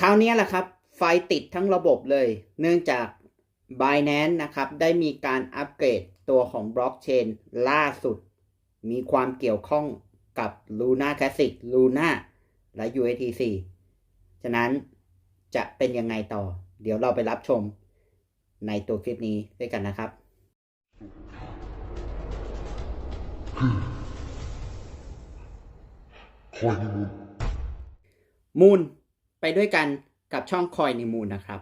คราวนี้แหละครับ ไฟติดทั้งระบบเลย เนื่องจาก Binance นะครับ ได้มีการอัปเกรดตัวของบล็อกเชนล่าสุด มีความเกี่ยวข้องกับ Luna Classic Luna และ USDC ฉะนั้นจะเป็นยังไงต่อ เดี๋ยวเราไปรับชมในตัวคลิปนี้ด้วยกันนะครับ คอยมูลมูล ไปด้วยกันกับช่องคอยในมูลนะครับ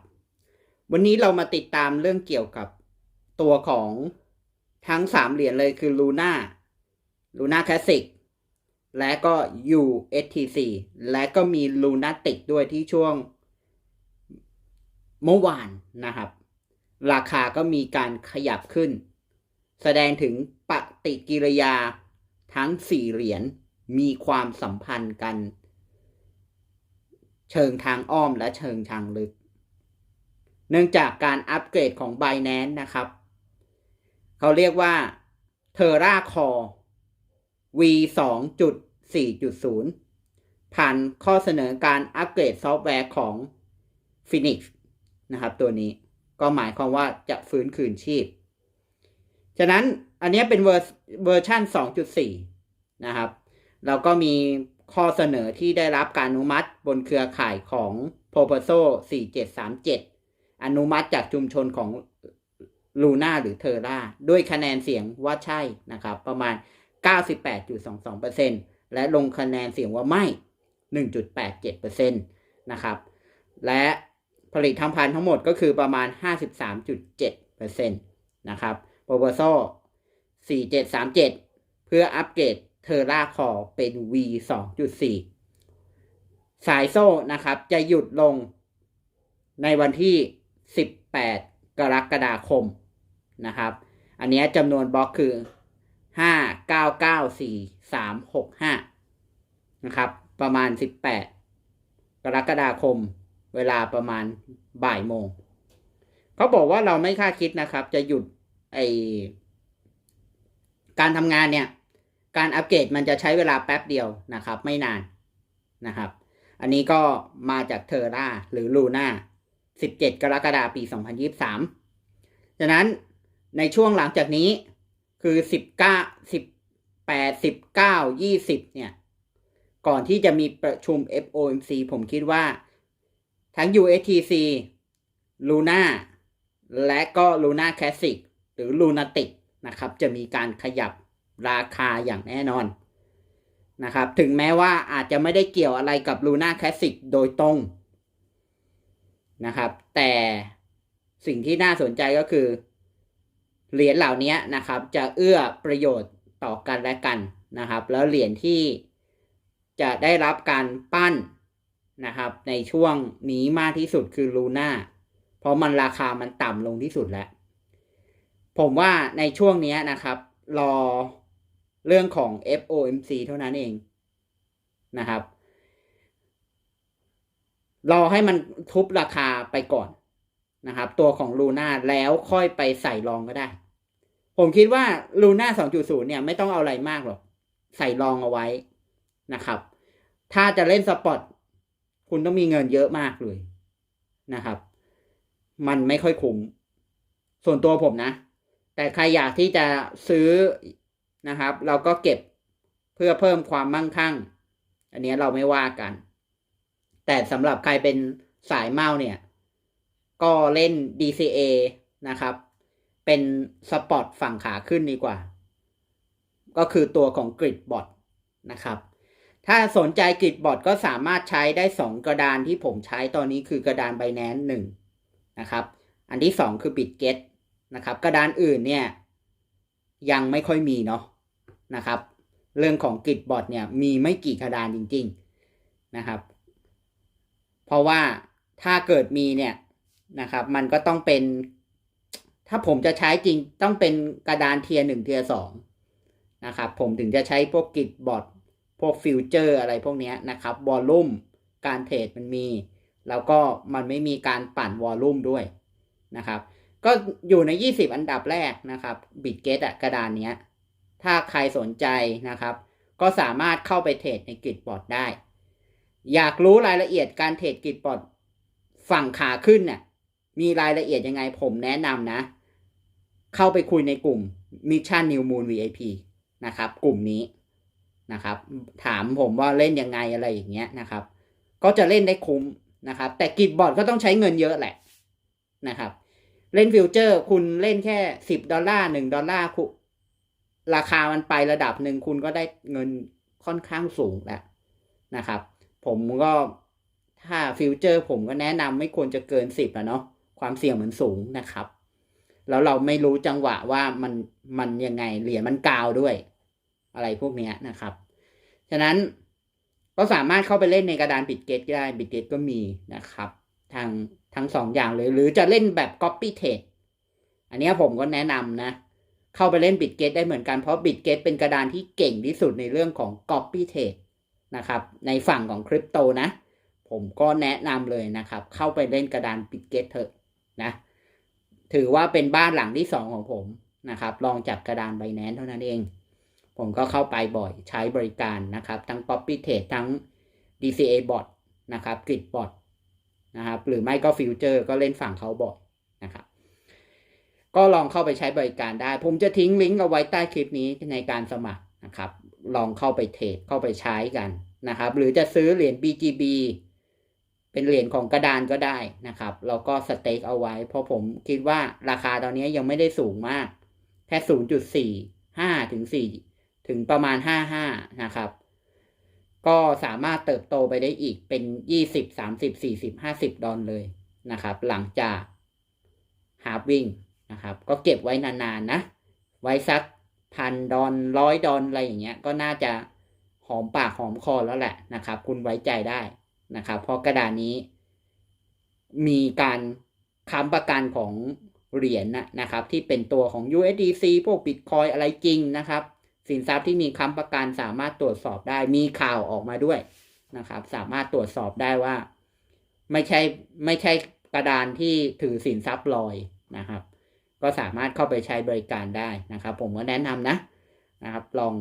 วันนี้เรามาติดตามเรื่องเกี่ยวกับตัวของทั้งสามเหรียญเลยคือ Luna Luna Classic และก็ USTC และก็มี Lunatic ด้วยที่ช่วงเมื่อวานนะครับ ราคาก็มีการขยับขึ้น แสดงถึงปฏิกิริยาทั้งสี่เหรียญมีความสัมพันธ์กัน เชิงทางอ้อมและเชิงทางลึก เนื่องจากการอัปเกรดของ Binance นะครับ เขาเรียกว่า Terra Core V 2.4.0 ผ่านข้อเสนอการอัปเกรดซอฟต์แวร์ของ Phoenix นะครับ ตัวนี้ก็หมายความว่าจะฟื้นคืนชีพ ฉะนั้นอันนี้เป็นเวอร์เวอร์ชัน2.4 นะครับ แล้วก็มีข้อเสนอที่ได้รับการอนุมัติ บนเครือข่ายของ Proposal 4737 อนุมัติจากชุมชนของ Luna หรือ Terra ด้วยคะแนนเสียงว่าใช่นะครับ ประมาณ 98.22%และลงคะแนนเสียงว่าไม่ 1.87%นะครับ และผลิตทำพันทั้งหมดก็คือประมาณ 53.7%นะครับ Proposal 4737 เพื่ออัปเกรด Terra Core เป็น V 2.4 สายโซ่นะครับ จะหยุดลงในวันที่ 18 กรกฎาคมนะครับ อันนี้จำนวนบล็อกคือ 5994นะครับ ประมาณ 18 กรกฎาคม เวลาประมาณบ่ายโมงเขาบอกว่าเราไม่คาดคิดนะครับ จะหยุดไอการทำงานเนี่ย การอัปเกรดมันจะใช้เวลาแป๊บเดียวนะครับ ไม่นานนะครับ อันนี้ก็มาจากเทอร่าหรือลูน่า17 กรกฎาคมปี 2023ฉะนั้นในช่วงหลังจากนี้คือ 19 18 19 20 เนี่ย ก่อนที่จะมีประชุม FOMC ผมคิดว่า ทั้ง USTC Luna และก็ Luna Classic หรือ Lunatic นะครับ จะมีการขยับราคาอย่างแน่นอน นะครับ ถึงแม้ว่าอาจจะไม่ได้เกี่ยวอะไรกับ Luna Classic โดยตรงนะครับ แต่สิ่งที่น่าสนใจก็คือ เหรียญเหล่านี้นะครับ จะเอื้อประโยชน์ต่อกันและกันนะครับ แล้วเหรียญที่จะได้รับการปั้นนะครับ ในช่วงนี้มากที่สุดคือลูน่าเพราะมันราคามันต่ำลงที่สุดแล้ว ผมว่าในช่วงนี้นะครับ รอ เรื่องของ FOMC เท่านั้นเองนะครับ รอให้มันทุบราคาไปก่อนนะครับ ตัวของลูน่าแล้วค่อยไปใส่รองก็ได้ ผมคิดว่าลูน่า2.0 เนี่ยไม่ต้องเอาอะไรมากหรอก ใส่รองเอาไว้นะครับ ถ้าจะเล่นสปอตคุณต้องมีเงินเยอะมากเลยนะครับ มันไม่ค่อยคุ้มส่วนตัวผมนะ แต่ใครอยากที่จะซื้อ นะครับ เราก็เก็บเพื่อเพิ่มความมั่งคั่ง อันนี้เราไม่ว่ากัน แต่สำหรับใครเป็นสายเมาเนี่ย ก็เล่น DCA นะครับ เป็นสปอตฝั่งขาขึ้นดีกว่า ก็คือตัวของกริดบอทนะครับ ถ้าสนใจกริดบอทก็สามารถใช้ได้ 2 กระดานที่ผมใช้ตอนนี้คือกระดาน Binance 1นะครับ อันที่ 2 คือ BitGet นะครับ กระดานอื่นเนี่ย ยังไม่ค่อยมีเนาะนะครับ เรื่องของกริดบอทเนี่ยมีไม่กี่กระดานจริง ๆนะครับ เพราะว่าถ้าเกิดมีเนี่ยนะครับ มันก็ต้องเป็น ถ้าผมจะใช้จริงต้องเป็นกระดานเทียร์หนึ่งเทียร์สองนะครับผมถึงจะใช้พวกกิจบอทพวกฟิวเจอร์อะไรพวกนี้นะครับวอลลุ่มการเทรดมันมี แล้วก็มันไม่มีการปั่นวอลลุ่มด้วยนะครับ ก็อยู่ใน 20 อันดับแรกนะครับบิตเกตอะกระดานเนี้ย ถ้าใครสนใจนะครับ ก็สามารถเข้าไปเทรดในกิจบอทได้ อยากรู้รายละเอียดการเทรดกิจบอทฝั่งขาขึ้นเนี่ยมีรายละเอียดยังไงผมแนะนำนะ เข้าไปคุยในกลุ่ม Mission New Moon VIP นะครับ กลุ่มนี้นะครับ ถามผมว่าเล่นยังไงอะไรอย่างเงี้ยนะครับ ก็จะเล่นได้คุ้มนะครับ แต่กิจบอร์ดก็ต้องใช้เงินเยอะแหละนะครับ เล่นฟิวเจอร์ คุณเล่นแค่สิบดอลลาร์หนึ่งดอลลาร์คุราคามันไประดับหนึ่งคุณก็ได้เงินค่อนข้างสูงแล้วนะครับ ผมก็ถ้าฟิวเจอร์ผมก็แนะนำไม่ควรจะเกินสิบอะเนาะความเสี่ยงมันสูงนะครับ แล้วเราไม่รู้จังหวะว่ามันมันยังไงเหรียญมันกาวด้วย อะไรพวกนี้นะครับ ฉะนั้นก็สามารถเข้าไปเล่นในกระดานบิดเกตก็ได้บิดเกตก็มีนะครับ ทาง ทั้งสองอย่างเลย หรือจะเล่นแบบ Copy Trade อันนี้ผมก็แนะนำนะ เข้าไปเล่นบิดเกตได้เหมือนกันเพราะบิดเกตเป็นกระดานที่เก่งที่สุดในเรื่องของ Copy Trade นะครับ ในฝั่งของคริปโตนะ ผมก็แนะนำเลยนะครับ เข้าไปเล่นกระดานบิดเกตเถอะนะ ถือว่าเป็นบ้านหลังที่สองของผมนะครับ ลองจากกระดานไบแนนเท่านั้นเอง ผมก็เข้าไปบ่อยใช้บริการนะครับ ทั้ง Copy Trade ทั้ง DCA Bot นะครับ Grid Bot นะครับหรือไม่ก็ฟิวเจอร์ก็เล่นฝั่งเขาบ่อยนะครับก็ลองเข้าไปใช้บริการได้ ผมจะทิ้งลิงก์เอาไว้ใต้คลิปนี้ในการสมัครนะครับ ลองเข้าไปเทรดเข้าไปใช้กันนะครับ หรือจะซื้อเหรียญ BGB เป็นเหรียญของกระดานก็ได้นะครับแล้วก็สเต็กเอาไว้ เพราะผมคิดว่าราคาตอนนี้ยังไม่ได้สูงมาก แค่ 0.45 ถึง 4 ถึงประมาณ 55 นะครับ ก็สามารถเติบโตไปได้อีกเป็น 20 30 40 50 ดอลเลยนะครับ หลังจากฮาร์วิ่งนะครับ ก็เก็บไว้นานๆนะ ไว้สักพันดอลร้อยดอลอะไรอย่างเงี้ย ก็น่าจะหอมปากหอมคอแล้วแหละนะครับ คุณไว้ใจได้นะครับ เพราะกระดานนี้ มีการค้ำประกันของเหรียญนนะครับ ที่เป็นตัวของ USDC พวก Bitcoin อะไรจริงนะครับ สินทรัพย์ที่มีค้ำประกันสามารถตรวจสอบได้มีข่าวออกมาด้วยนะครับ สามารถตรวจสอบได้ว่า ไม่ใช่ไม่ใช่กระดานที่ถือสินทรัพย์ลอยนะครับ ก็สามารถเข้าไปใช้บริการได้นะครับ ผมก็แนะนำนะนะครับ ลอง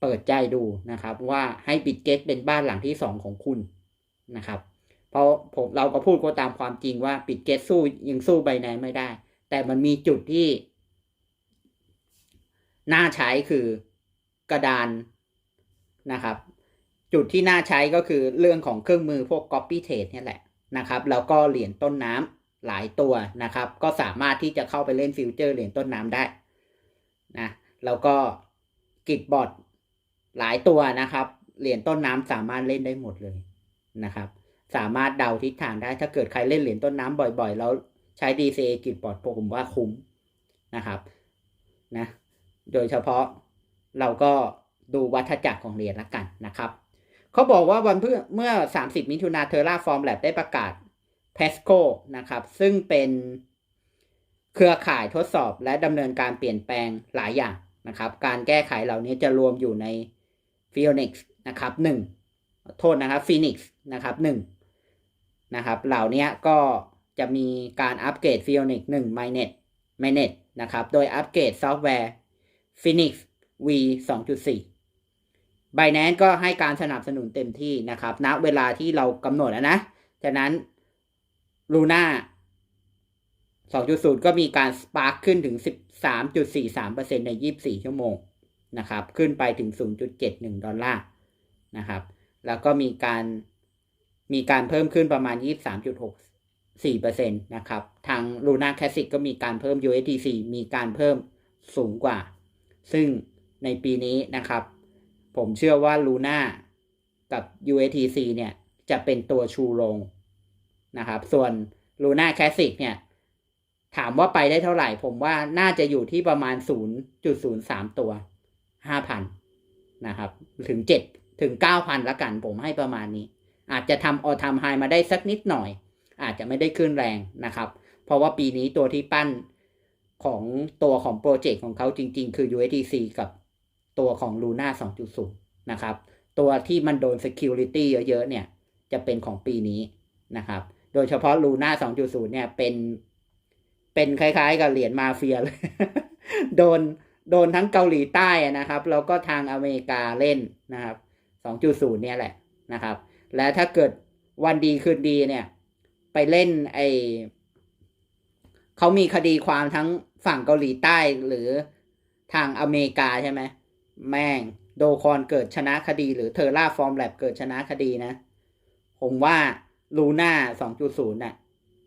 เปิดใจดูนะครับ ว่าให้บิตเกตเป็นบ้านหลังที่สองของคุณนะครับ เพราะผมเราก็พูดก็ตามความจริงว่าปิดเกตสู้ยังสู้ใบแนนไม่ได้ แต่มันมีจุดที่ น่าใช้คือกระดานนะครับ จุดที่น่าใช้ก็คือเรื่องของเครื่องมือพวก copy trade เนี่ยแหละนะครับ แล้วก็เหรียญต้นน้ำหลายตัวนะครับ ก็สามารถที่จะเข้าไปเล่นฟิวเจอร์เหรียญต้นน้ำได้นะแล้วก็กิจบอร์ดหลายตัวนะครับ เหรียญต้นน้ำสามารถเล่นได้หมดเลยนะครับ สามารถเดาทิศทางได้ถ้าเกิดใครเล่นเหรียญต้นน้ำบ่อยๆ แล้วใช้ DCA กิจบอร์ดผมว่าคุ้มนะครับนะ โดยเฉพาะเราก็ดูวัฏจักรของเหรียญละกันนะครับ เขาบอกว่าวันเพื่อเมื่อ 30 มิถุนาเทอร่าฟอร์มแลบได้ประกาศ p e s c o นะครับ ซึ่งเป็นเครือข่ายทดสอบและดำเนินการเปลี่ยนแปลงหลายอย่างนะครับ การแก้ไขเหล่านี้จะรวมอยู่ใน Phoenix นะครับ1โทษนะครับ Phoenix นะครับ1นะครับ เหล่านี้ก็จะมีการอัปเกรด Phoenix 1 m i n e t Mainnet นะครับ โดยอัปเกรดซอฟต์แวร์ Phoenix V 2.4 Binance ก็ให้การสนับสนุนเต็มที่นะครับณเวลาที่เรากำหนดแล้วนะฉะนั้น Luna 2.0 ก็มีการสปาร์คขึ้นถึง 13.43%ใน 24 ชั่วโมงนะครับ ขึ้นไปถึง 0.71 ดอลลาร์นะครับ แล้วก็มีการมีการเพิ่มขึ้นประมาณ 23.64%นะครับ ทาง Luna Classic ก็มีการเพิ่ม USDC มีการเพิ่มสูงกว่า ซึ่งในปีนี้นะครับ ผมเชื่อว่า Luna กับ USDC เนี่ย จะเป็นตัวชูโรงนะครับ ส่วน Luna Classic เนี่ย ถามว่าไปได้เท่าไหร่ ผมว่าน่าจะอยู่ที่ประมาณ 0.03 ตัว 5,000 นะครับ ถึง 7 ถึง 9,000 ละกัน ผมให้ประมาณนี้ อาจจะทำออทำไฮมาได้สักนิดหน่อย อาจจะไม่ได้ขึ้นแรงนะครับ เพราะว่าปีนี้ตัวที่ปั้น ของตัวของโปรเจกต์ของเขาจริง ๆ คือ USDC กับตัวของ Luna 2.0 นะครับ ตัวที่มันโดน Security เยอะ ๆ เนี่ย จะเป็นของปีนี้นะครับ โดยเฉพาะ Luna 2.0 เนี่ย เป็น เป็นคล้าย ๆ กับเหรียญมาเฟียเลย โดน โดนทั้งเกาหลีใต้นะครับ แล้วก็ทางอเมริกาเล่นนะครับ 2.0 เนี่ยแหละนะครับ และถ้าเกิดวันดีคืนดีเนี่ย ไปเล่นไอ เขามีคดีความทั้งฝั่งเกาหลีใต้หรือทางอเมริกาใช่ไหมแม่ง โดคอนเกิดชนะคดี หรือเทอร่าฟอร์มแลบเกิดชนะคดีนะ ผมว่าลูน่า2.0น่ะ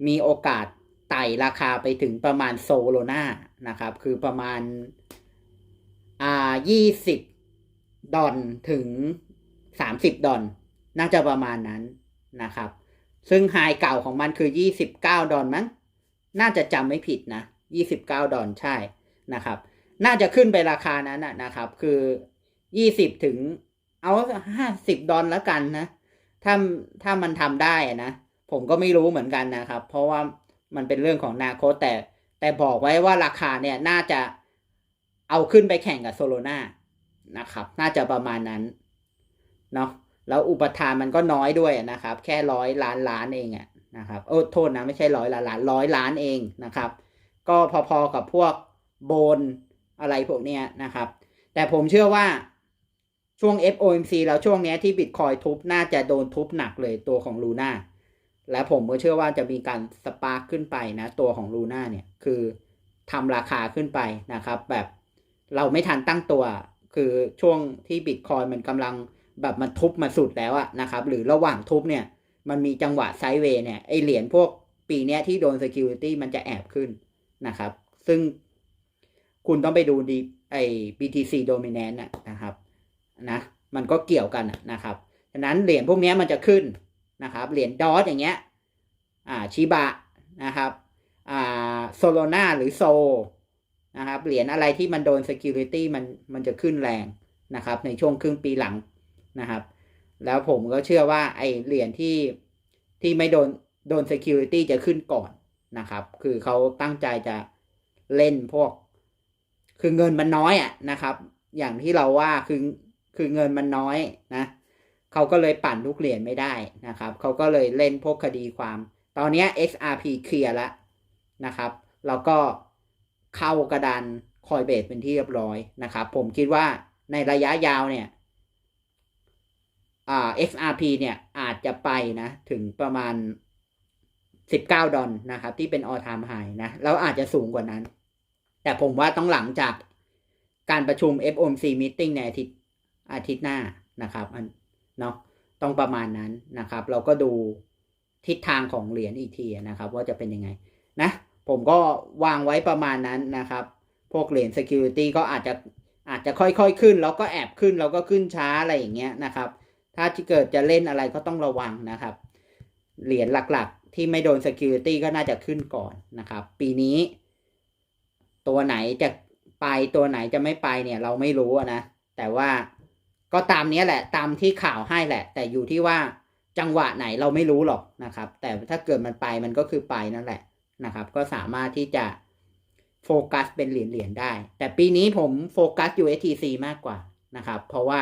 มีโอกาสไต่ราคาไปถึงประมาณโซโลนานะครับ คือประมาณอ่ายี่สิบดอลถึงสามสิบดอลน่าจะประมาณนั้นนะครับ ซึ่งไฮเก่าของมันคือยี่สิบเก้าดอลมั้ง น่าจะจำไม่ผิดนะยี่สิบก้าดอลใช่นะครับ น่าจะขึ้นไปราคานั้นนะครับ คือยี่สิบถึงเอาห้าสิบดอลแล้วกันนะ ถ้าถ้ามันทำได้นะ ผมก็ไม่รู้เหมือนกันนะครับ เพราะว่ามันเป็นเรื่องของนาโคแต่ แต่บอกไว้ว่าราคาเนี่ยน่าจะเอาขึ้นไปแข่งกับโซโลนานะครับ น่าจะประมาณนั้น เนาะแล้วอุปทานมันก็น้อยด้วยนะครับ แค่ร้อยล้านล้านเองอะ นะครับโอ้โทษนะไม่ใช่ร้อยล้านล้านร้อยล้านเองนะครับ ก็พอๆกับพวกโบนอะไรพวกเนี้ยนะครับ แต่ผมเชื่อว่าช่วง FOMC แล้วช่วงนี้ที่บิตคอยทุบน่าจะโดนทุบหนักเลยตัวของลูน่าและผมก็เชื่อว่าจะมีการสปาร์คขึ้นไปนะ ตัวของลูน่าเนี่ยคือทำราคาขึ้นไปนะครับ แบบเราไม่ทันตั้งตัว คือช่วงที่บิตคอยมันกำลังแบบมันทุบมาสุดแล้วอะนะครับ หรือระหว่างทุบเนี่ย มันมีจังหวะไซด์เวย์เนี่ยไอเหรียญพวกปีเนี้ยที่โดน Security มันจะแอบขึ้นนะครับ ซึ่งคุณต้องไปดูดีไอ BTC Dominant นะนะครับนะมันก็เกี่ยวกันนะครับฉะนั้นเหรียญพวกนี้มันจะขึ้นนะครับเหรียญดอทอย่างเงี้ยอ่าชิบะนะครับอ่าโซโลนาหรือโซนะครับเหรียญอะไรที่มันโดน Security มันมันจะขึ้นแรงนะครับ ในช่วงครึ่งปีหลังนะครับ แล้วผมก็เชื่อว่าไอเหรียญที่ที่ไม่โดนโดน security จะขึ้นก่อนนะครับ คือเขาตั้งใจจะเล่นพวก คือเงินมันน้อยอะนะครับ อย่างที่เราว่าคือคือเงินมันน้อยนะเขาก็เลยปั่นทุกเหรียญไม่ได้นะครับเขาก็เลยเล่นพวกคดีความ ตอนนี้ XRP เคลียร์แล้วนะครับแล้วก็เข้ากระดานคอยเบสเป็นที่เรียบร้อยนะครับ ผมคิดว่าในระยะยาวเนี่ย อ่า XRP เนี่ยอาจจะไปนะถึงประมาณ 19 ดอลนะครับ ที่เป็น all time high นะแล้วอาจจะสูงกว่านั้น แต่ผมว่าต้องหลังจากการประชุม FOMC meeting ในอาทิตย์อาทิตย์หน้านะครับเนาะต้องประมาณนั้นนะครับ เราก็ดูทิศทางของเหรียญอีกทีนะครับ ว่าจะเป็นยังไงนะผมก็วางไว้ประมาณนั้นนะครับ พวกเหรียญ security ก็อาจจะอาจจะค่อยๆขึ้น แล้วก็แอบขึ้นแล้วก็ขึ้นช้าอะไรอย่างเงี้ยนะครับ ถ้าเกิดจะเล่นอะไรก็ต้องระวังนะครับ เหรียญหลักๆ ที่ไม่โดน security ก็น่าจะขึ้นก่อนนะครับ ปีนี้ ตัวไหนจะไปตัวไหนจะไม่ไปเนี่ยเราไม่รู้นะ แต่ว่าก็ตามนี้แหละตามที่ข่าวให้แหละ แต่อยู่ที่ว่าจังหวะไหนเราไม่รู้หรอกนะครับ แต่ถ้าเกิดมันไปมันก็คือไปนั่นแหละนะครับ ก็สามารถที่จะโฟกัสเป็นเหรียญๆได้ แต่ปีนี้ผมโฟกัส USTC มากกว่านะครับ เพราะว่า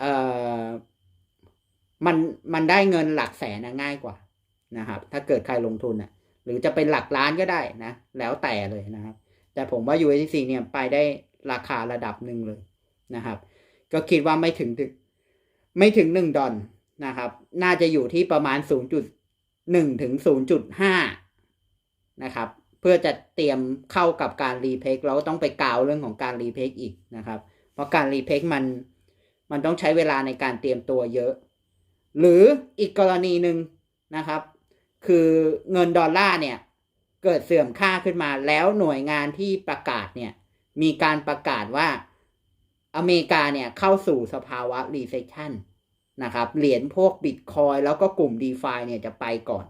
เอ่อมันมันได้เงินหลักแสนนะง่ายกว่านะครับ ถ้าเกิดใครลงทุนอะหรือจะเป็นหลักล้านก็ได้นะ แล้วแต่เลยนะครับ แต่ผมว่า USDC เนี่ยไปได้ราคาระดับหนึ่งเลยนะครับ ก็คิดว่าไม่ถึงถึงไม่ถึงหนึ่งดอลนะครับ น่าจะอยู่ที่ประมาณ 0.1 ถึง 0.5 นะครับ เพื่อจะเตรียมเข้ากับการรีเพกเราต้องไปกาวเรื่องของการรีเพกอีกนะครับ เพราะการรีเพกมัน มันต้องใช้เวลาในการเตรียมตัวเยอะ หรืออีกกรณีหนึ่งนะครับ คือเงินดอลลาร์เนี่ยเกิดเสื่อมค่าขึ้นมาแล้วหน่วยงานที่ประกาศเนี่ยมีการประกาศว่าอเมริกาเนี่ยเข้าสู่สภาวะ recession นะครับเหรียญพวกบิตคอยแล้วก็กลุ่ม d e f าเนี่ยจะไปก่อน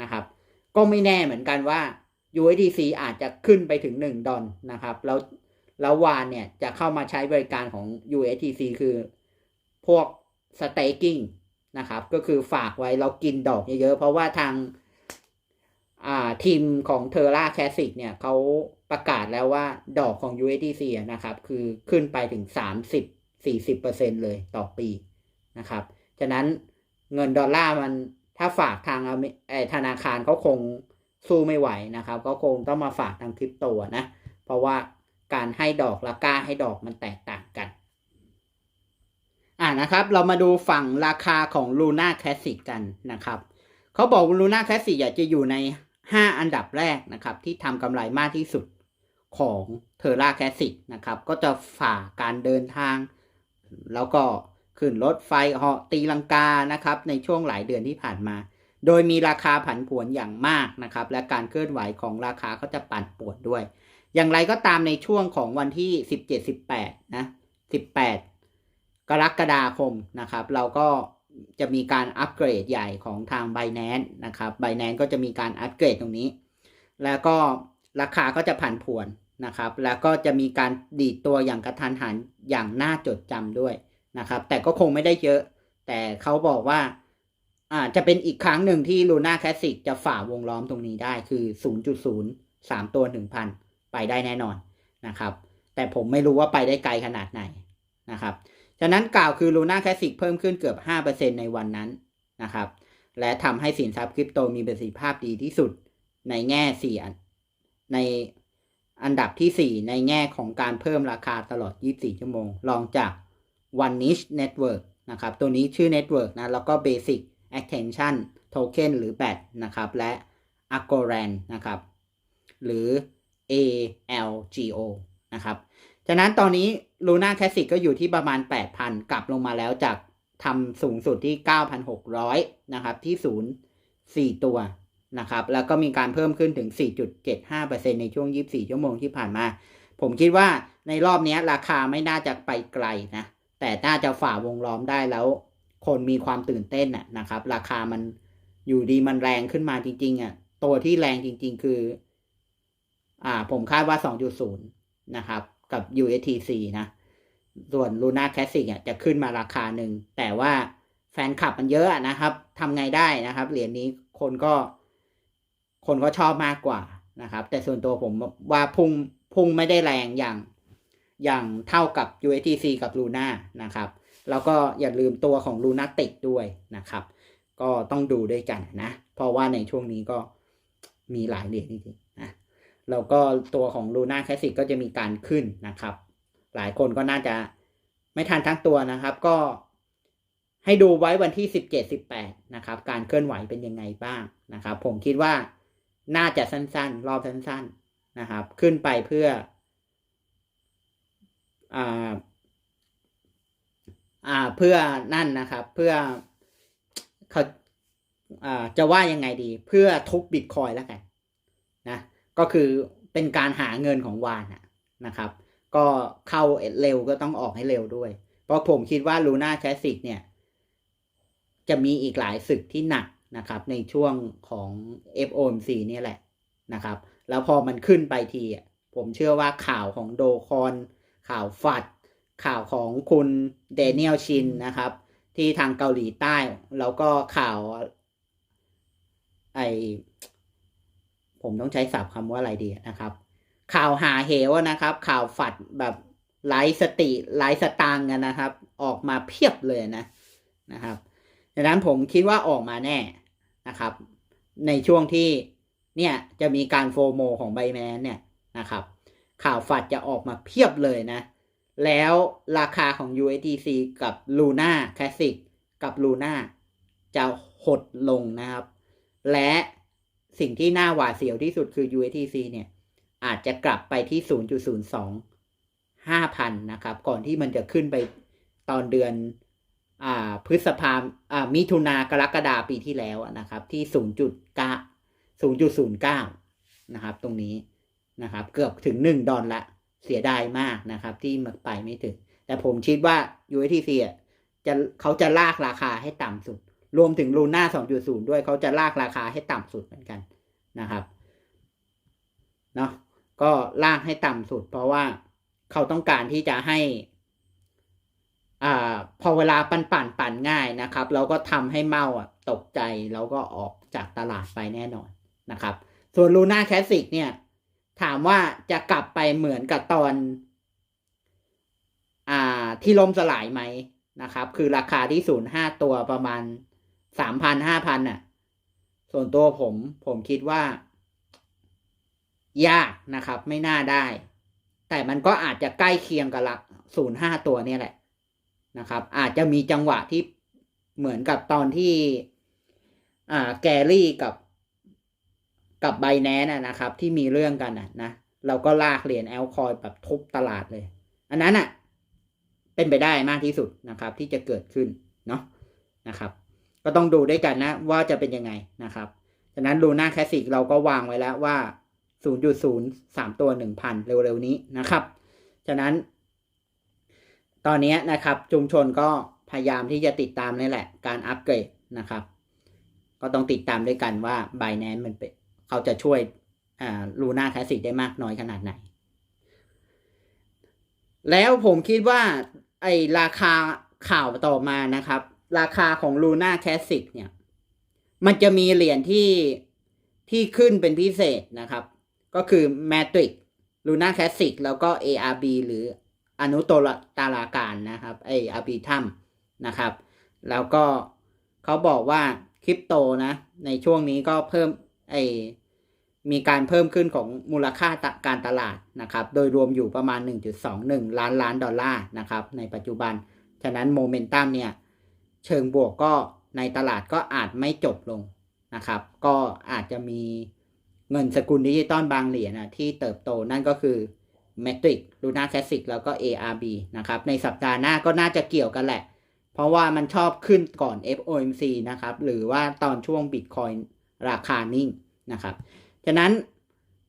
นะครับ ก็ไม่แน่เหมือนกันว่า USDC อาจจะขึ้นไปถึง 1 ดอลนะครับ แล้ว แล้ววานเนี่ยจะเข้ามาใช้บริการของ USDC คือพวก staking นะครับ ก็คือฝากไว้แล้วกินดอกเยอะๆ เพราะว่าทางาทีมของเทอร่าแคสสิกเนี่ยเขาประกาศแล้วว่าดอกของ USDC นะครับ คือขึ้นไปถึง 30-40%เลยต่อปีนะครับ ฉะนั้นเงินดอลลาร์มันถ้าฝากทางธนาคารเขาคงสู้ไม่ไหวนะครับ ก็คงต้องมาฝากทางคริปโตนะ เพราะว่า การให้ดอกและกล้าให้ดอกมันแตกต่างกัน อ่านะครับ เรามาดูฝั่งราคาของ Luna Classic กันนะครับเขาบอกลูน่าแคสซี่อยากจะอยู่ในห้าอันดับแรกนะครับ ที่ทำกำไรมากที่สุดของเทอร่าแคสซิกนะครับ ก็จะฝ่าการเดินทาง แล้วก็ขึ้นรถไฟเหาะตีลังกานะครับ ในช่วงหลายเดือนที่ผ่านมา โดยมีราคาผันผวนอย่างมากนะครับ และการเคลื่อนไหวของราคาก็จะปั่นป่วนด้วย อย่างไรก็ตามในช่วงของวันที่ 17-18 นะ 18 กรกฎาคมนะครับ เราก็จะมีการอัปเกรดใหญ่ของทาง b บ n a n c e นะครับ b บ n a n c e ก็จะมีการอัปเกรดตรงนี้ แล้วก็ราคาก็จะผันผวนนะครับ แล้วก็จะมีการดีดตัวอย่างกระทันหันอย่างน่าจดจำด้วยนะครับ แต่ก็คงไม่ได้เยอะ แต่เขาบอกว่าอาจะเป็นอีกครั้งหนึ่งที่ Luna Classic จะฝ่าวงล้อมตรงนี้ได้คือ 0.0 3 ตัว 1,000 ไปได้แน่นอนนะครับ แต่ผมไม่รู้ว่าไปได้ไกลขนาดไหนนะครับฉะนั้นกล่าวคือ Luna Classic เพิ่มขึ้นเกือบ 5%ในวันนั้นนะครับ และทำให้สินทรัพย์คริปโตมีประสิทธิภาพดีที่สุดในแง่4อันในอันดับที่ 4 ในแง่ของการเพิ่มราคาตลอด 24 ชั่วโมง รองจาก One Niche Network นะครับ ตัวนี้ชื่อ Network นะ แล้วก็ Basic Attention Token หรือ BAT นะครับ และ agorand นะครับ หรือ ALGO นะครับฉะนั้นตอนนี้ Luna Classic ก็อยู่ที่ประมาณ 8,000 กลับลงมาแล้วจากทำสูงสุดที่ 9,600 นะครับ ที่ศูนย์4ตัวนะครับ แล้วก็มีการเพิ่มขึ้นถึง 4.75%ในช่วง 24 ชั่วโมงที่ผ่านมา ผมคิดว่าในรอบนี้ราคาไม่น่าจะไปไกลนะ แต่น่าจะฝ่าวงล้อมได้แล้ว คนมีความตื่นเต้นน่ะนะครับ ราคามันอยู่ดีมันแรงขึ้นมาจริงๆอะ ตัวที่แรงจริง ๆ คือ อ่า ผมคาดว่า 2.0 นะครับ กับ USTC นะ ส่วน Luna Classic อะจะขึ้นมาราคาหนึ่ง แต่ว่าแฟนคลับมันเยอะนะครับทำไงได้นะครับ เหรียญนี้คนก็ คนก็ชอบมากกว่านะครับ แต่ส่วนตัวผมว่าพุ่งพุ่งไม่ได้แรงอย่างอย่างเท่ากับ USTC กับ Luna นะครับ แล้วก็อย่าลืมตัวของ Luna ติดด้วยนะครับ ก็ต้องดูด้วยกันนะ เพราะว่าในช่วงนี้ก็มีหลายเหรียญจริง แล้วก็ตัวของ Luna Classic ก็จะมีการขึ้นนะครับ หลายคนก็น่าจะไม่ทันทั้งตัวนะครับก็ให้ดูไว้วันที่ 17 18 นะครับ การเคลื่อนไหวเป็นยังไงบ้างนะครับ ผมคิดว่าน่าจะสั้นๆ รอบสั้นๆนะครับ ขึ้นไปเพื่ออ่าอ่าเพื่อนั่นนะครับ เพื่อเขาอ่าจะว่ายังไงดี เพื่อทุบบิตคอยแล้วกันนะ ก็คือเป็นการหาเงินของวานนะครับ ก็เข้าเร็วก็ต้องออกให้เร็วด้วย เพราะผมคิดว่า Luna Classic เนี่ย จะมีอีกหลายศึกที่หนักนะครับ ในช่วงของ FOMC เนี่ยแหละนะครับ แล้วพอมันขึ้นไปทีผมเชื่อว่าข่าวของโดคอน ข่าวฟัด ข่าวของคุณเดเนียลชินนะครับ ที่ทางเกาหลีใต้ แล้วก็ข่าวไอ ผมต้องใช้ศัพท์คำว่าอะไรดีนะครับ ข่าวหาเหวนะครับ ข่าวฝัดแบบไร้สติไร้สตางกันนะครับ ออกมาเพียบเลยนะนะครับดังนั้นผมคิดว่าออกมาแน่นะครับ ในช่วงที่เนี่ยจะมีการโฟโมของไบแมนเนี่ยนะครับ ข่าวฝัดจะออกมาเพียบเลยนะ แล้วราคาของ USDC กับ Luna Classic กับ Luna จะหดลงนะครับ และ สิ่งที่น่าหวาดเสียวที่สุดคือ USDC เนี่ยอาจจะกลับไปที่ 0.02 5,000 นะครับ ก่อนที่มันจะขึ้นไปตอนเดือนอ่าพฤษภาอ่ามิถุนากรกฎาปีที่แล้วนะครับ ที่ 0.9 0.09 นะครับ ตรงนี้นะครับ เกือบถึง 1 ดอลละ เสียดายมากนะครับ ที่มันไปไม่ถึง แต่ผมคิดว่า USDC จะเขาจะลากราคาให้ต่ำสุด รวมถึงลูน่า 2.0 ด้วยเขาจะลากราคาให้ต่ำสุดเหมือนกันนะครับเนาะก็ลากให้ต่ำสุด เพราะว่าเขาต้องการที่จะให้อ่าพอเวลาปั่นปั่นปั่นง่ายนะครับเราก็ทำให้เมาอะตกใจแล้วก็ออกจากตลาดไปแน่นอนนะครับ ส่วนลูน่าแคสสิกเนี่ย ถามว่าจะกลับไปเหมือนกับตอน อ่าที่ล้มสลายไหมนะครับ คือราคาที่ศูนย์ห้าตัวประมาณ สามพันห้าพันน่ะ ส่วนตัวผมผมคิดว่า ยากนะครับ ไม่น่าได้ แต่มันก็อาจจะใกล้เคียงกับหลักศูนย์ห้าตัวเนี่ยแหละนะครับ อาจจะมีจังหวะที่เหมือนกับตอนที่ อ่าแกรี่กับกับไบแนนนะครับ ที่มีเรื่องกันนะนะเราก็ลากเหรียญแอลคอยแบบทุบตลาดเลย อันนั้นอะ เป็นไปได้มากที่สุดนะครับ ที่จะเกิดขึ้นเนาะนะครับ ก็ต้องดูด้วยกันนะว่าจะเป็นยังไงนะครับฉะนั้นลูน่าแคสสิกเราก็วางไว้แล้วว่า 0.0 3 ตัว 1,000 เร็วๆนี้นะครับฉะนั้น ตอนนี้นะครับชุมชนก็พยายามที่จะติดตามนี่แหละ การอัปเกรดนะครับ ก็ต้องติดตามด้วยกันว่า b บ n a n c e มันเป็นเขาจะช่วยลูน่าแคสสิกได้มากน้อยขนาดไหน แล้วผมคิดว่าไอราคาข่าวต่อมานะครับ ราคาของลูน่าแคสสิกเนี่ย มันจะมีเหรียญที่ที่ขึ้นเป็นพิเศษนะครับ ก็คือ Matrix Luna Classic แล้วก็ ARB หรืออนุโตรตาราการนะครับไอ RB ถ้ำนะครับ แล้วก็เขาบอกว่าคริปโตนะ ในช่วงนี้ก็เพิ่มไอมีการเพิ่มขึ้นของมูลค่าการตลาดนะครับ โดยรวมอยู่ประมาณ 1.21 ล้านล้านดอลลาร์นะครับ ในปัจจุบัน ฉะนั้นโมเมนตัมเนี่ย เชิงบวกก็ในตลาดก็อาจไม่จบลงนะครับ ก็อาจจะมีเงินสกุลดิจิตอลบางเหรียญนะที่เติบโตนั่นก็คือ Matrix Luna Classic แล้วก็ ARB นะครับ ในสัปดาห์หน้าก็น่าจะเกี่ยวกันแหละ เพราะว่ามันชอบขึ้นก่อน FOMC นะครับ หรือว่าตอนช่วง Bitcoin ราคานิ่งนะครับ ฉะนั้น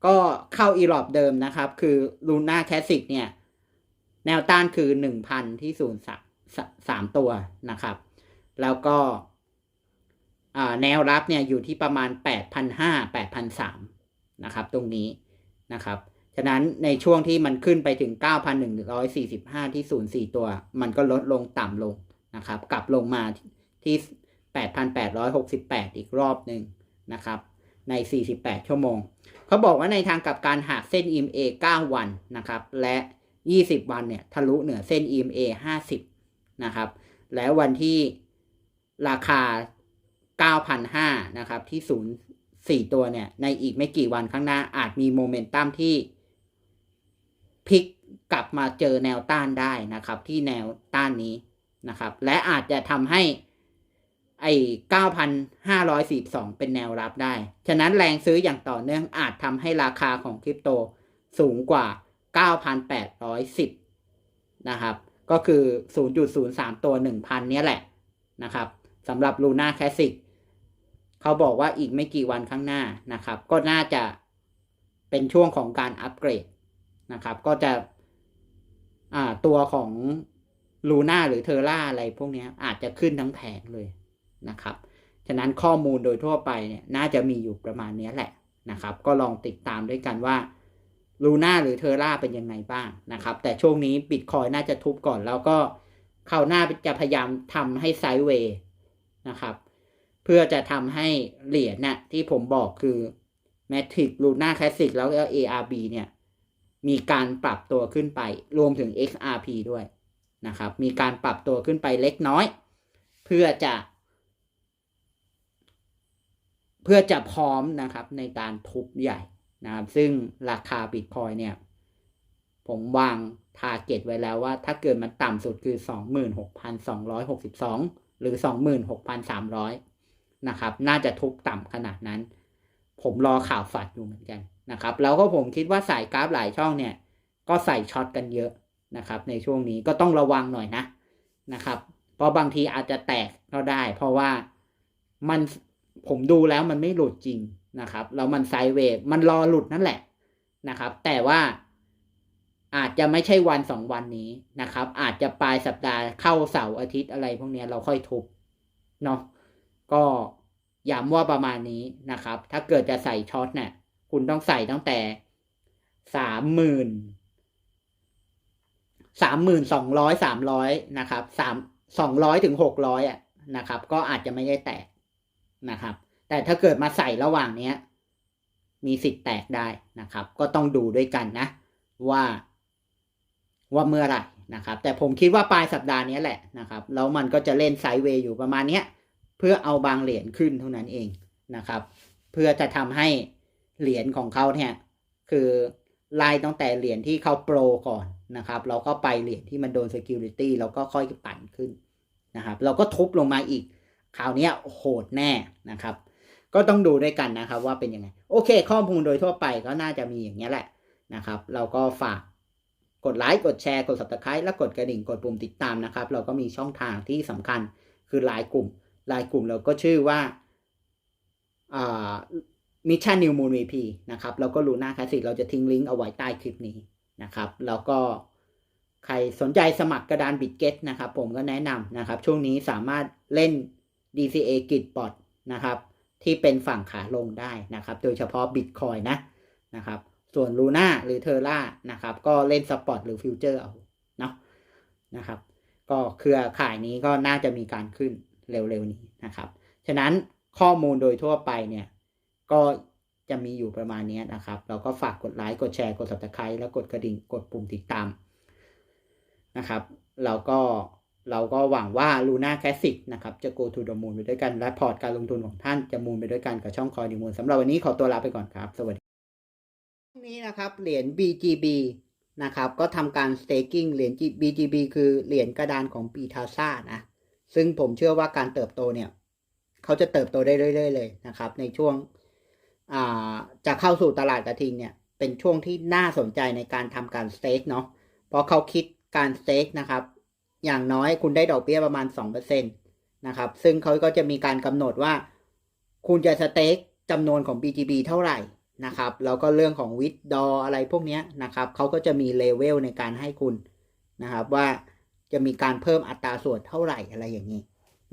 ก็เข้าอีรอบเดิมนะครับ คือ Luna Classic เนี่ย แนวต้านคือ 1,000 ที่ศูนย์สามตัวนะครับ แล้วก็แนวรับเนี่ยอยู่ที่ประมาณ 8,500 8,300นะครับตรงนี้นะครับ ฉะนั้นในช่วงที่มันขึ้นไปถึง 9,145 ที่04ตัว มันก็ลดลงต่ำลงนะครับ กลับลงมาที่ 8,868 อีกรอบหนึ่งนะครับ ใน 48 ชั่วโมง เขาบอกว่าในทางกับการหากเส้น EMA 9 วันนะครับ และ 20 วันเนี่ยทะลุเหนือเส้น EMA 50 นะครับ แล้ววันที่ ราคา 9,500 นะครับ ที่0 4ตัวเนี่ย ในอีกไม่กี่วันข้างหน้าอาจมีโมเมนตัมที่พลิกกลับมาเจอแนวต้านได้นะครับ ที่แนวต้านนี้นะครับ และอาจจะทำให้ไอ้9,542 เป็นแนวรับได้ ฉะนั้นแรงซื้ออย่างต่อเนื่องอาจทำให้ราคาของคริปโตสูงกว่า 9,810 นะครับ ก็คือ 0.03 ตัว 1,000 เนี้ยแหละนะครับ สำหรับ Luna Classic เขาบอกว่าอีกไม่กี่วันข้างหน้านะครับ ก็น่าจะเป็นช่วงของการอัปเกรดนะครับ ก็จะตัวของลูน่าหรือเทอร่าอะไรพวกนี้อาจจะขึ้นทั้งแผงเลยนะครับ ฉะนั้นข้อมูลโดยทั่วไปเนี่ยน่าจะมีอยู่ประมาณนี้แหละนะครับ ก็ลองติดตามด้วยกันว่าลูน่าหรือเทอร่าเป็นยังไงบ้างนะครับ แต่ช่วงนี้บิตคอยน่าจะทุบก่อนแล้วก็เขาหน้าจะพยายามทำให้ไซด์เวย์ นะครับ เพื่อจะทำให้เหรียญน่ะที่ผมบอกคือ Matrix Luna Classic แล้วก็ ARB เนี่ย มีการปรับตัวขึ้นไป รวมถึง XRP ด้วยนะครับ มีการปรับตัวขึ้นไปเล็กน้อย เพื่อจะ เพื่อจะพร้อมนะครับในการทุบใหญ่นะครับ ซึ่งราคาบิตคอยเนี่ย ผมวางทาร์เก็ตไว้แล้วว่าถ้าเกิดมันต่ำสุดคือ 26,262 หรือ 26,300 นะครับ น่าจะทุบต่ำขนาดนั้น ผมรอข่าวฝัดอยู่เหมือนกันนะครับ แล้วก็ผมคิดว่าสายกราฟหลายช่องเนี่ย ก็ใส่ช็อตกันเยอะนะครับ ในช่วงนี้ก็ต้องระวังหน่อยนะนะครับ เพราะบางทีอาจจะแตกก็ได้ เพราะว่ามันผมดูแล้วมันไม่หลุดจริงนะครับแล้วมันไซเวย์มันรอหลุดนั่นแหละนะครับ แต่ว่า อาจจะไม่ใช่วันสองวันนี้นะครับ อาจจะปลายสัปดาห์เข้าเสาร์อาทิตย์อะไรพวกนี้เราค่อยทุบเนาะก็ย้ำว่าประมาณนี้นะครับ ถ้าเกิดจะใส่ช็อตเนี่ยคุณต้องใส่ตั้งแต่สามหมื่นสามหมื่นสองร้อยสามร้อยนะครับสามสองร้อยถึงหกร้อยอะนะครับ ก็อาจจะไม่ได้แตกนะครับ แต่ถ้าเกิดมาใส่ระหว่างเนี้ย มีสิทธิ์แตกได้นะครับ ก็ต้องดูด้วยกันนะ ว่า ว่าเมื่อไหร่นะครับ แต่ผมคิดว่าปลายสัปดาห์นี้แหละนะครับ แล้วมันก็จะเล่นไซด์เวย์อยู่ประมาณนี้เพื่อเอาบางเหรียญขึ้นเท่านั้นเองนะครับ เพื่อจะทำให้เหรียญของเขาเนี่ยคือไล่ตั้งแต่เหรียญที่เขาโปรก่อนนะครับ เราก็ไปเหรียญที่มันโดน security เราก็ค่อยปั่นขึ้นนะครับ เราก็ทุบลงมาอีกคราวนี้โหดแน่นะครับ ก็ต้องดูด้วยกันนะครับว่าเป็นยังไง โอเค ข้อมูลโดยทั่วไปก็น่าจะมีอย่างนี้แหละนะครับ เราก็ฝาก กดไลค์กดแชร์กด subscribe และกดกระดิ่งกดปุ่มติดตามนะครับ เราก็มีช่องทางที่สำคัญคือไลน์กลุ่มไลน์กลุ่มเราก็ชื่อว่ามิชชั่นนิวมูนวีพีนะครับแล้วก็ลูน่าคลาสสิกเราจะทิ้งลิงก์เอาไว้ใต้คลิปนี้นะครับ แล้วก็ใครสนใจสมัครกระดานบิตเก็ตนะครับ ผมก็แนะนำนะครับ ช่วงนี้สามารถเล่น DCA กิจบอทนะครับ ที่เป็นฝั่งขาลงได้นะครับ โดยเฉพาะ Bitcoin นะนะครับ ส่วน Luna หรือ Terra นะครับ ก็เล่นสปอตหรือฟิวเจอร์เอาเนาะนะครับ ก็เครือข่ายนี้ก็น่าจะมีการขึ้นเร็วๆนี้นะครับ ฉะนั้นข้อมูลโดยทั่วไปเนี่ย ก็จะมีอยู่ประมาณนี้นะครับ เราก็ฝากกดไลค์ กดแชร์ กด subscribe แล้วกดกระดิ่ง กดปุ่มติดตามนะครับ เราก็เราก็หวังว่า Luna Classic นะครับ จะ go to the moon ไปด้วยกัน และพอร์ตการลงทุนของท่านจะมูนไปด้วยกันกับช่องคอยดีมูลสำหรับวันนี้ขอตัวลาไปก่อนครับ สวัสดี นี้นะครับเหรียญ BGB นะครับก็ทำการ staking เหรียญ BGB คือเหรียญกระดานของปีทาซ่านะซึ่งผมเชื่อว่าการเติบโตเนี่ย เขาจะเติบโตได้เรื่อยๆเลยนะครับ ในช่วงจะเข้าสู่ตลาดกระทิงเนี่ย เป็นช่วงที่น่าสนใจในการทำการสเต็กเนาะเพราะเขาคิดการสเต็กนะครับ อย่างน้อยคุณได้ดอกเบี้ยประมาณ 2%นะครับ ซึ่งเขาก็จะมีการกำหนดว่า คุณจะสเต็กจำนวนของ BGB เท่าไหร่ นะครับแล้วก็เรื่องของวิดดออะไรพวกนี้นะครับเขาก็จะมีเลเวลในการให้คุณนะครับว่าจะมีการเพิ่มอัตราส่วนเท่าไหร่อะไรอย่างนี้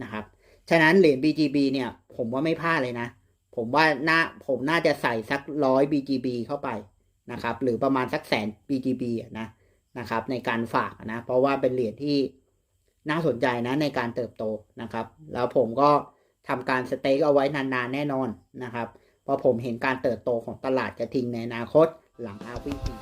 นะครับฉะนั้นเหรียญ BGB เนี่ยผมว่าไม่พลาดเลยนะ ผมว่าน่าผมน่าจะใส่สักร้อย BGB เข้าไปนะครับหรือประมาณสักแสน BGB นะนะครับในการฝากนะเพราะว่าเป็นเหรียญที่น่าสนใจนะในการเติบโตนะครับ แล้วผมก็ทำการสเต็กเอาไว้นานๆแน่นอนนะครับ เพราะผมเห็นการเติบโตของตลาดกระทิงในอนาคตหลังอาวิธี